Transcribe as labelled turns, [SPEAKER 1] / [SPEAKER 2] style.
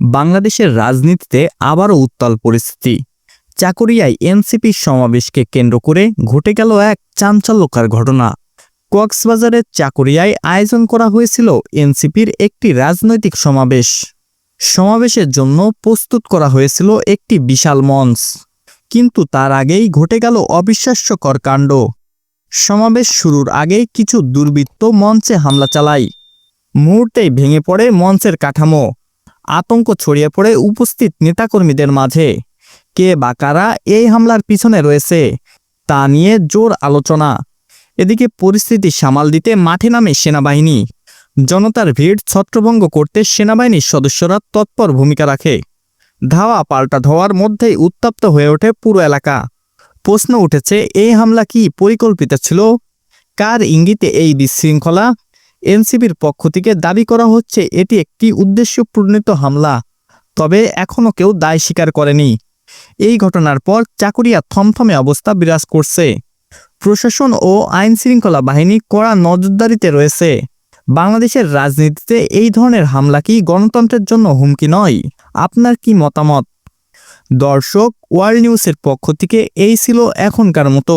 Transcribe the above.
[SPEAKER 1] বাংলাদেশের রাজনীতিতে আবারও উত্তাল পরিস্থিতি। চাকুরিয়ায় এনসিপির সমাবেশকে কেন্দ্র করে ঘটে গেল এক চাঞ্চল্যকর ঘটনা। কক্সবাজারের চাকুরিয়ায় আয়োজন করা হয়েছিল এনসিপির একটি রাজনৈতিক সমাবেশ। সমাবেশের জন্য প্রস্তুত করা হয়েছিল একটি বিশাল মঞ্চ। কিন্তু তার আগেই ঘটে গেল অবিশ্বাস্যকর কাণ্ড। সমাবেশ শুরুর আগে কিছু দুর্বৃত্ত মঞ্চে হামলা চালায়। মুহূর্তেই ভেঙে পড়ে মঞ্চের কাঠামো। আতঙ্ক ছড়িয়ে পড়ে উপস্থিত নেতাকর্মীদের মাঝে। কে বা কারা এই হামলার পিছনে রয়েছে, তা নিয়ে জোর আলোচনা। এদিকে পরিস্থিতি সামাল দিতে মাঠে নামে সেনাবাহিনী। জনতার ভিড় ছত্রভঙ্গ করতে সেনাবাহিনীর সদস্যরা তৎপর ভূমিকা রাখে। ধাওয়া পাল্টা ধোয়ার মধ্যেই উত্তপ্ত হয়ে ওঠে পুরো এলাকা। প্রশ্ন উঠেছে, এই হামলা কি পরিকল্পিত ছিল? কার ইঙ্গিতে এই বিশৃঙ্খলা এনসিবির পক্ষ থেকে দাবি করা হচ্ছে এটি একটি উদ্দেশ্যপ্রণীত হামলা, তবে এখনও কেউ দায় স্বীকার করেনি। এই ঘটনার পর চাকুরিয়া থমথমে অবস্থা বিরাজ করছে। প্রশাসন ও আইন শৃঙ্খলা বাহিনী কড়া নজরদারিতে রয়েছে। বাংলাদেশের রাজনীতিতে এই ধরনের হামলা কি গণতন্ত্রের জন্য হুমকি নয়? আপনার কি মতামত? দর্শক, ওয়ার্ল্ড নিউজের পক্ষ থেকে এই ছিল এখনকার মতো।